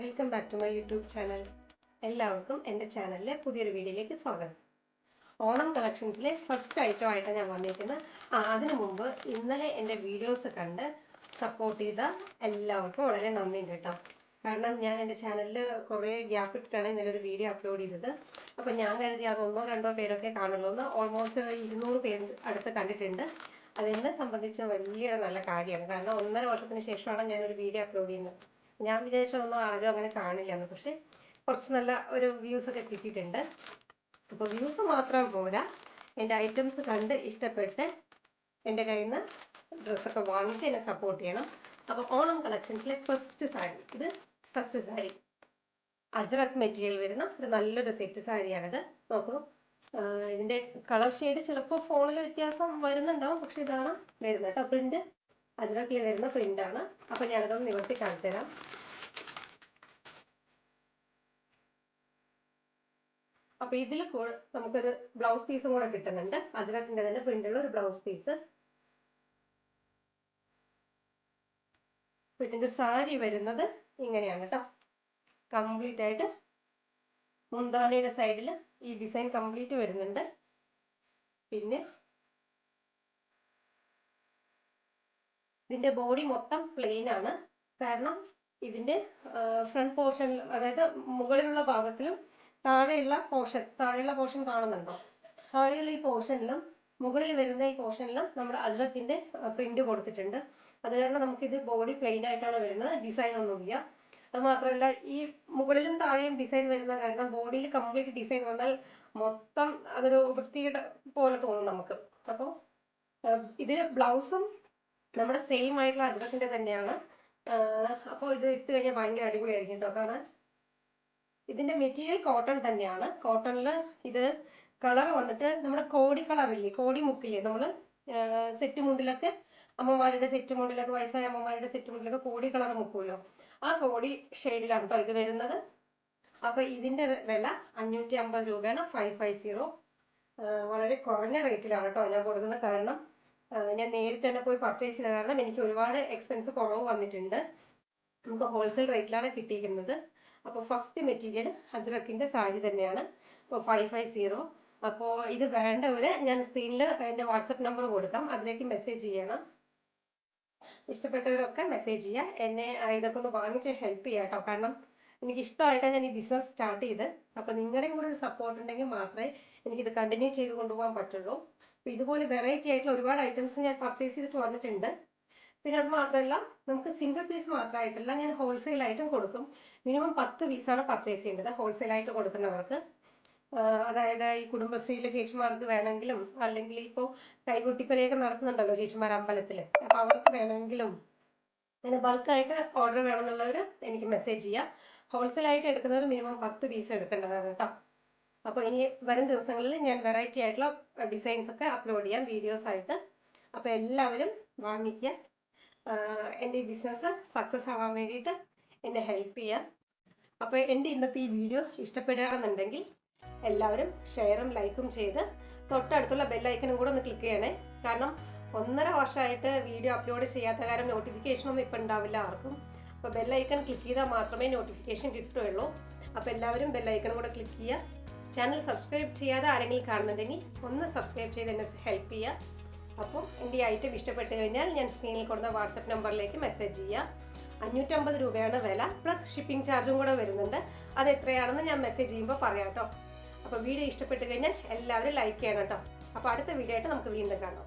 Welcome back to my YouTube channel എല്ലാവർക്കും എന്റെ ചാനലിലെ പുതിയൊരു വീഡിയോയിലേക്ക് സ്വാഗതം. ഓണം കളക്ഷൻസിലെ ഫസ്റ്റ് ഐറ്റം ആയിട്ട് ഞാൻ വന്നിരിക്കുന്നത്. അതിനു മുമ്പ് ഇന്നലെ എന്റെ വീഡിയോസ് കണ്ട് സപ്പോർട്ട് ചെയ്ത എല്ലാവർക്കും വളരെ നന്ദി കേട്ടോ. കാരണം ഞാൻ എന്റെ ചാനലിൽ കുറേ ഗ്യാപ്പ് ഇട്ടിട്ടാണ് ഇന്നലെ ഒരു വീഡിയോ അപ്ലോഡ് ചെയ്തത്. അപ്പോൾ ഞാൻ കരുതി അത് ഒന്നോ രണ്ടോ പേരൊക്കെ കാണുള്ളൂ ഓൾമോസ്റ്റ് ഇരുന്നൂറ് പേര് അടുത്ത് കണ്ടിട്ടുണ്ട്. അതെന്നെ സംബന്ധിച്ച് വലിയ നല്ല കാര്യമാണ്. കാരണം ഒന്നര വർഷത്തിന് ശേഷമാണ് ഞാനൊരു വീഡിയോ അപ്ലോഡ് ചെയ്യുന്നത്. ഞാൻ വിചാരിച്ചതൊന്നും ആരും അങ്ങനെ കാണില്ലെന്ന് പക്ഷെ കുറച്ച് നല്ല ഒരു വ്യൂസ് ഒക്കെ കിട്ടിയിട്ടുണ്ട്. അപ്പോൾ വ്യൂസ് മാത്രം പോരാ. എന്റെ ഐറ്റംസ് കണ്ട് ഇഷ്ടപ്പെട്ട് എന്റെ കയ്യിൽ നിന്ന് ഡ്രസ്സൊക്കെ വാങ്ങിച്ച് എന്നെ സപ്പോർട്ട് ചെയ്യണം. അപ്പോൾ ഓണം കളക്ഷൻസിലെ ഫസ്റ്റ് സാരി ഇത് ഫസ്റ്റ് സാരി അജറക് മെറ്റീരിയൽ വരുന്ന ഒരു നല്ലൊരു സെറ്റ് സാരിയാണിത്. നോക്കൂ. ഇതിന്റെ കളർ ഷെയ്ഡ് ചിലപ്പോൾ ഫോണിൽ വ്യത്യാസം വരുന്നുണ്ടാവും. പക്ഷെ ഇതാണ് വരുന്നത്. കേട്ടോ പ്രിന്റ് അജ്രക്കിൽ വരുന്ന പ്രിന്റാണ് ആണ്. അപ്പൊ ഞാനതൊന്ന് നിവർത്തി കാണിച്ചു തരാം. അപ്പൊ ഇതിൽ നമുക്കൊരു ബ്ലൗസ് പീസും കൂടെ കിട്ടുന്നുണ്ട്. അജ്രക്കിന്റെ തന്നെ പ്രിന്റുള്ള ഒരു ബ്ലൗസ് പീസ് ഇതിന്റെ സാരി വരുന്നത് ഇങ്ങനെയാണ് കേട്ടോ കംപ്ലീറ്റ് ആയിട്ട് മുന്താണിയുടെ സൈഡിൽ ഈ ഡിസൈൻ കംപ്ലീറ്റ് വരുന്നുണ്ട്. പിന്നെ ഇതിന്റെ ബോഡി മൊത്തം പ്ലെയിൻ ആണ്. കാരണം ഇതിന്റെ ഫ്രണ്ട് പോർഷൻ അതായത് മുകളിലുള്ള ഭാഗത്തിലും താഴെയുള്ള പോർഷൻ താഴെയുള്ള പോർഷൻ കാണുന്നുണ്ടോ? താഴെയുള്ള ഈ പോർഷനിലും മുകളിൽ വരുന്ന ഈ പോർഷനിലും നമ്മുടെ അജ്രത്തിന്റെ പ്രിന്റ് കൊടുത്തിട്ടുണ്ട്. അത് കാരണം നമുക്കിത് ബോഡി പ്ലെയിൻ ആയിട്ടാണ് വരുന്നത്. ഡിസൈൻ ഒന്നുമില്ല അത് മാത്രമല്ല ഈ മുകളിലും താഴെയും ഡിസൈൻ വരുന്ന കാരണം ബോഡിയിൽ കംപ്ലീറ്റ് ഡിസൈൻ വന്നാൽ മൊത്തം അതൊരു വൃത്തിയുടെ പോലെ തോന്നും നമുക്ക്. അപ്പോൾ ഇത് ബ്ലൗസും നമ്മുടെ സെയിം ആയിട്ടുള്ള അജ്രക്കിന്റെ തന്നെയാണ്. അപ്പോൾ ഇത് ഇട്ട് കഴിഞ്ഞാൽ ഭയങ്കര അടിപൊളിയായിരിക്കും കേട്ടോ കാണാൻ. ഇതിന്റെ മെറ്റീരിയൽ കോട്ടൺ തന്നെയാണ്. കോട്ടണിൽ ഇത് കളർ വന്നിട്ട് നമ്മുടെ കോടി കളർ ഇല്ലേ കോടി മുക്കില്ലേ നമ്മൾ സെറ്റ് മുണ്ടിലൊക്കെ അമ്മമാരുടെ സെറ്റ് മുണ്ടിലൊക്കെ വയസ്സായ അമ്മമാരുടെ സെറ്റ് മുണ്ടിലൊക്കെ കോടി കളർ മുക്കുമല്ലോ. ആ കോടി ഷെയ്ഡിലാണ് കേട്ടോ ഇത് വരുന്നത്. അപ്പൊ ഇതിന്റെ വില അഞ്ഞൂറ്റി അമ്പത് രൂപയാണ് ഫൈവ് ഫൈവ് സീറോ വളരെ കുറഞ്ഞ റേറ്റിലാണ് കേട്ടോ ഞാൻ കൊടുക്കുന്നത്. കാരണം ഞാൻ നേരിട്ട് തന്നെ പോയി പർച്ചേസ് ചെയ്ത കാരണം എനിക്ക് ഒരുപാട് എക്സ്പെൻസ് കുറവ് വന്നിട്ടുണ്ട്. നമുക്ക് ഹോൾസെയിൽ റേറ്റിലാണ് കിട്ടിയിരിക്കുന്നത്. അപ്പോൾ ഫസ്റ്റ് മെറ്റീരിയൽ അജ്രക്കിന്റെ സാരി തന്നെയാണ്. അപ്പോൾ ഫൈവ് ഫൈവ് സീറോ അപ്പോൾ ഇത് വേണ്ടവര് ഞാൻ സ്ക്രീനിൽ എന്റെ വാട്സപ്പ് നമ്പർ കൊടുക്കാം. അതിലേക്ക് മെസ്സേജ് ചെയ്യണം. ഇഷ്ടപ്പെട്ടവരൊക്കെ മെസ്സേജ് ചെയ്യുക എന്നെ ഇതൊക്കെ ഒന്ന് വാങ്ങിച്ച് ഹെൽപ്പ് ചെയ്യുക കേട്ടോ കാരണം എനിക്ക് ഇഷ്ടമായിട്ടാണ് ഞാൻ ഈ ബിസിനസ് സ്റ്റാർട്ട് ചെയ്ത്. അപ്പോൾ നിങ്ങളുടെയും കൂടെ ഒരു സപ്പോർട്ട് ഉണ്ടെങ്കിൽ മാത്രമേ എനിക്കിത് കണ്ടിന്യൂ ചെയ്ത് കൊണ്ടുപോകാൻ പറ്റുള്ളൂ. അപ്പോൾ ഇതുപോലെ വെറൈറ്റി ആയിട്ടുള്ള ഒരുപാട് ഐറ്റംസ് ഞാൻ പർച്ചേസ് ചെയ്തിട്ട് വന്നിട്ടുണ്ട്. പിന്നെ അത് മാത്രമല്ല നമുക്ക് സിംഗിൾ പീസ് മാത്രമായിട്ടല്ല ഞാൻ ഹോൾസെയിൽ ആയിട്ടും കൊടുക്കും. മിനിമം പത്ത് പീസാണ് പർച്ചേസ് ചെയ്യേണ്ടത് ഹോൾസെയിൽ ആയിട്ട് കൊടുക്കുന്നവർക്ക്. അതായത് ഈ കുടുംബശ്രീയിലെ ചേച്ചിമാർക്ക് വേണമെങ്കിലും അല്ലെങ്കിൽ ഇപ്പോൾ കൈകൊട്ടിക്കളിയൊക്കെ നടത്തുന്നുണ്ടല്ലോ ചേച്ചിമാർ അമ്പലത്തിൽ അപ്പോൾ അവർക്ക് വേണമെങ്കിലും അങ്ങനെ ബൾക്കായിട്ട് ഓർഡർ വേണമെന്നുള്ളവർ എനിക്ക് മെസ്സേജ് ചെയ്യാം. ഹോൾസെയിൽ ആയിട്ട് എടുക്കുന്നവർ മിനിമം പത്ത് പീസ് എടുക്കേണ്ടതാണ് കേട്ടോ. അപ്പോൾ ഇനി വരും ദിവസങ്ങളിൽ ഞാൻ വെറൈറ്റി ആയിട്ടുള്ള ഡിസൈൻസ് ഒക്കെ അപ്ലോഡ് ചെയ്യാം വീഡിയോസ് ആയിട്ട്. അപ്പോൾ എല്ലാവരും വാങ്ങിക്കുക. എന്റെ ബിസിനസ് സക്സസ് ആവാൻ വേണ്ടിയിട്ട് എന്നെ ഹെൽപ്പ് ചെയ്യാം അപ്പോൾ എന്റെ ഇന്നത്തെ ഈ വീഡിയോ ഇഷ്ടപ്പെടുകയാണെന്നുണ്ടെങ്കിൽ എല്ലാവരും ഷെയറും ലൈക്കും ചെയ്ത് തൊട്ടടുത്തുള്ള ബെല്ലൈക്കനും കൂടെ ഒന്ന് ക്ലിക്ക് ചെയ്യണേ. കാരണം ഒന്നര വർഷമായിട്ട് വീഡിയോ അപ്ലോഡ് ചെയ്യാത്ത കാരണം നോട്ടിഫിക്കേഷനൊന്നും ഇപ്പം ഉണ്ടാവില്ല ആർക്കും. അപ്പോൾ ബെല്ലൈക്കൺ ക്ലിക്ക് ചെയ്താൽ മാത്രമേ നോട്ടിഫിക്കേഷൻ കിട്ടുകയുള്ളൂ. അപ്പോൾ എല്ലാവരും ബെല്ലൈക്കൺ കൂടെ ക്ലിക്ക് ചെയ്യുക. ചാനൽ സബ്സ്ക്രൈബ് ചെയ്യാതെ ആരെങ്കിലും കാണുന്നുണ്ടെങ്കിൽ ഒന്ന് സബ്സ്ക്രൈബ് ചെയ്ത് എന്നെ ഹെൽപ്പ് ചെയ്യുക അപ്പം എന്റെ ഈ ഐറ്റം ഇഷ്ടപ്പെട്ട് കഴിഞ്ഞാൽ ഞാൻ സ്ക്രീനിൽ കൊടുത്ത വാട്സപ്പ് നമ്പറിലേക്ക് മെസ്സേജ് ചെയ്യുക അഞ്ഞൂറ്റമ്പത് രൂപയാണ് വില പ്ലസ് ഷിപ്പിംഗ് ചാർജും കൂടെ വരുന്നുണ്ട്. അത് എത്രയാണെന്ന് ഞാൻ മെസ്സേജ് ചെയ്യുമ്പോൾ പറയാം കേട്ടോ അപ്പോൾ വീഡിയോ ഇഷ്ടപ്പെട്ട് കഴിഞ്ഞാൽ എല്ലാവരും ലൈക്ക് ചെയ്യണം കേട്ടോ അപ്പോൾ അടുത്ത വീഡിയോ ആയിട്ട് നമുക്ക് വീണ്ടും കാണാം.